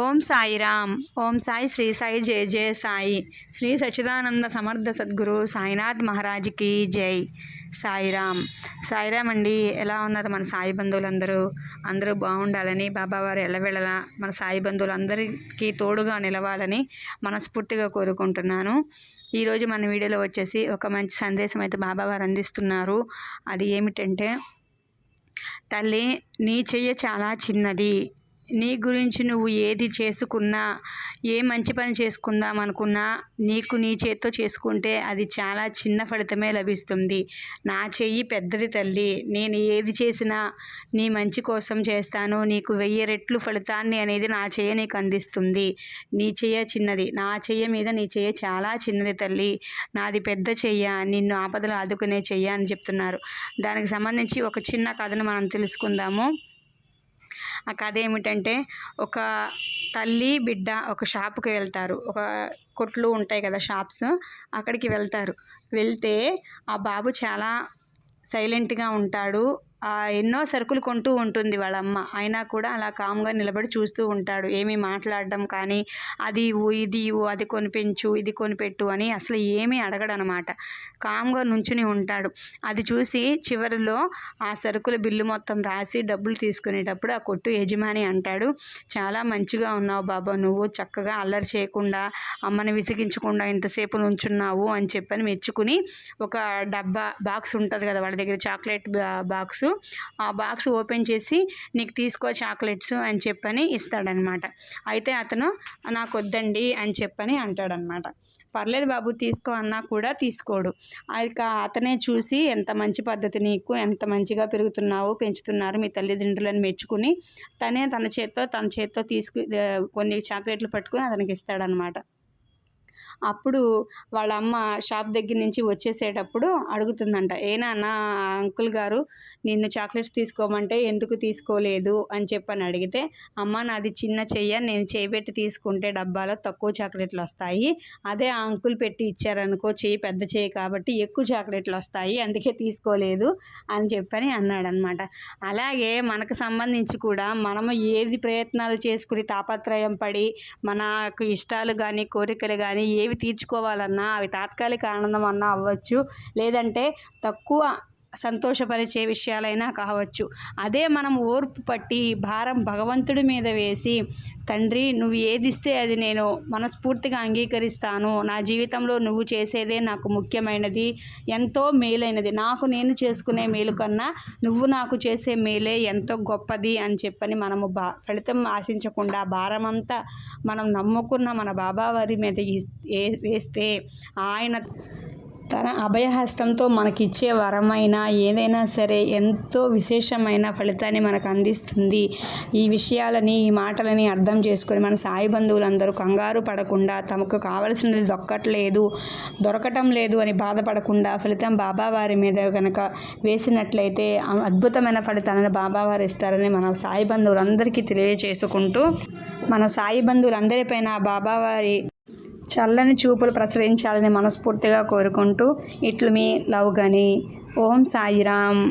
ఓం సాయిరామ్. ఓం సాయి శ్రీ సాయి జయ జయ సాయి. శ్రీ సచిదానంద సమర్థ సద్గురు సాయినాథ్ మహారాజ్కి జై. సాయిరామ్. సాయిరామ్ అండి ఎలా ఉన్నారు మన సాయి బంధువులందరూ? అందరూ బాగుండాలని బాబావారు ఎల్లవెళ్ళలా మన సాయి బంధువులందరికీ తోడుగా నిలవాలని మనస్ఫూర్తిగా కోరుకుంటున్నాను. ఈరోజు మన వీడియోలో వచ్చేసి ఒక మంచి సందేశం అయితే బాబావారు అందిస్తున్నారు. అది ఏమిటంటే తల్లి నీ చెయ్యి చాలా చిన్నది. నీ గురించి నువ్వు ఏది చేసుకున్నా ఏ మంచి పని చేసుకుందాం అనుకున్నా నీకు నీ చేత్తో చేసుకుంటే అది చాలా చిన్న ఫలితమే లభిస్తుంది. నా చెయ్యి పెద్దది తల్లి. నేను ఏది చేసినా నీ మంచి కోసం చేస్తాను. నీకు వెయ్యి రెట్లు ఫలితాన్ని అనేది నా చెయ్య నీకు అందిస్తుంది. నీ చెయ్య చిన్నది. నా చెయ్య మీద నీ చెయ్య చాలా చిన్నది తల్లి. నాది పెద్ద చెయ్య. నిన్ను ఆపదలు ఆదుకునే చెయ్య అని చెప్తున్నారు. దానికి సంబంధించి ఒక చిన్న కథను మనం తెలుసుకుందాము. ఆ కథ ఏమిటంటే ఒక తల్లి బిడ్డ ఒక షాప్కి వెళ్తారు. ఒక కొట్లు ఉంటాయి కదా షాప్స్ అక్కడికి వెళ్తారు. వెళ్తే ఆ బాబు చాలా సైలెంట్గా ఉంటాడు. ఎన్నో సరుకులు కొంటూ ఉంటుంది వాళ్ళ అమ్మ అయినా కూడా అలా కామ్గా నిలబడి చూస్తూ ఉంటాడు. ఏమీ మాట్లాడడం కానీ అది ఇవ్వు ఇది ఇవ్వు అది కొనిపించు ఇది కొనిపెట్టు అని అసలు ఏమీ అడగడనమాట. కామ్గా నుంచుని ఉంటాడు. అది చూసి చివరిలో ఆ సరుకుల బిల్లు మొత్తం రాసి డబ్బులు తీసుకునేటప్పుడు ఆ కొట్టు యజమాని అంటాడు చాలా మంచిగా ఉన్నావు బాబా. నువ్వు చక్కగా అల్లరి చేయకుండా అమ్మని విసిగించకుండా ఇంతసేపు నుంచున్నావు అని చెప్పని మెచ్చుకుని ఒక డబ్బా బాక్స్ ఉంటుంది కదా వాళ్ళ దగ్గర చాక్లెట్ బాక్సు ఆ బాక్స్ ఓపెన్ చేసి నీకు తీసుకో చాక్లెట్స్ అని చెప్పని ఇస్తాడనమాట. అయితే అతను నాకు వద్దండి అని చెప్పని అంటాడనమాట. పర్లేదు బాబు తీసుకో అన్నా కూడా తీసుకోడు. ఇక అతనే చూసి ఎంత మంచి పద్ధతి నీకు ఎంత మంచిగా పెరుగుతున్నావు పెంచుతున్నారు మీ తల్లిదండ్రులను మెచ్చుకుని తనే తన చేత్తో తన చేత్తో తీసుకు కొన్ని చాక్లెట్లు పట్టుకుని అతనికి ఇస్తాడనమాట. అప్పుడు వాళ్ళ అమ్మ షాప్ దగ్గర నుంచి వచ్చేసేటప్పుడు అడుగుతుందంట ఏనా అంకుల్ గారు నిన్ను చాక్లెట్స్ తీసుకోమంటే ఎందుకు తీసుకోలేదు? అని చెప్పని అడిగితే అమ్మ నాది చిన్న చెయ్య నేను చేయబెట్టి తీసుకుంటే డబ్బాలో తక్కువ చాక్లెట్లు వస్తాయి. అదే ఆ అంకుల్ పెట్టి ఇచ్చారనుకో చెయ్యి పెద్ద చెయ్యి కాబట్టి ఎక్కువ చాక్లెట్లు వస్తాయి అందుకే తీసుకోలేదు అని చెప్పని అన్నాడనమాట. అలాగే మనకు సంబంధించి కూడా మనము ఏది ప్రయత్నాలు చేసుకుని తాపత్రయం పడి మనకు ఇష్టాలు కానీ కోరికలు కానీ ఏవి తీర్చుకోవాలన్నా అవి తాత్కాలిక ఆనందం అన్నా అవ్వచ్చు. లేదంటే తక్కువ సంతోషపరిచే విషయాలైనా కావచ్చు. అదే మనం ఓర్పు పట్టి భారం భగవంతుడి మీద వేసి తండ్రి నువ్వు ఏదిస్తే అది నేను మనస్ఫూర్తిగా అంగీకరిస్తాను. నా జీవితంలో నువ్వు చేసేదే నాకు ముఖ్యమైనది. ఎంతో మేలైనది. నాకు నేను చేసుకునే మేలు కన్నా నువ్వు నాకు చేసే మేలే ఎంతో గొప్పది అని చెప్పని మనము బా ఫలితం ఆశించకుండా భారమంతా మనం నమ్ముకున్న మన బాబావారి మీద వేస్తే ఆయన తన అభయహస్తంతో మనకిచ్చే వరమైన ఏదైనా సరే ఎంతో విశేషమైన ఫలితాన్ని మనకు అందిస్తుంది ఈ విషయాలని ఈ మాటలని అర్థం చేసుకొని మన సాయి బంధువులందరూ కంగారు పడకుండా తమకు కావలసినది దొక్కట్లేదు దొరకటం లేదు అని బాధపడకుండా ఫలితం బాబావారి మీద కనుక వేసినట్లయితే అద్భుతమైన ఫలితాలను బాబావారు ఇస్తారని మన సాయి బంధువులందరికీ తెలియజేసుకుంటూ మన సాయి బంధువులందరిపైన బాబావారి చల్లని చూపులు ప్రసరించాలని మనస్ఫూర్తిగా కోరుకుంటూ ఇట్లు మీ లవ్ గని. ఓం సాయిరామ్.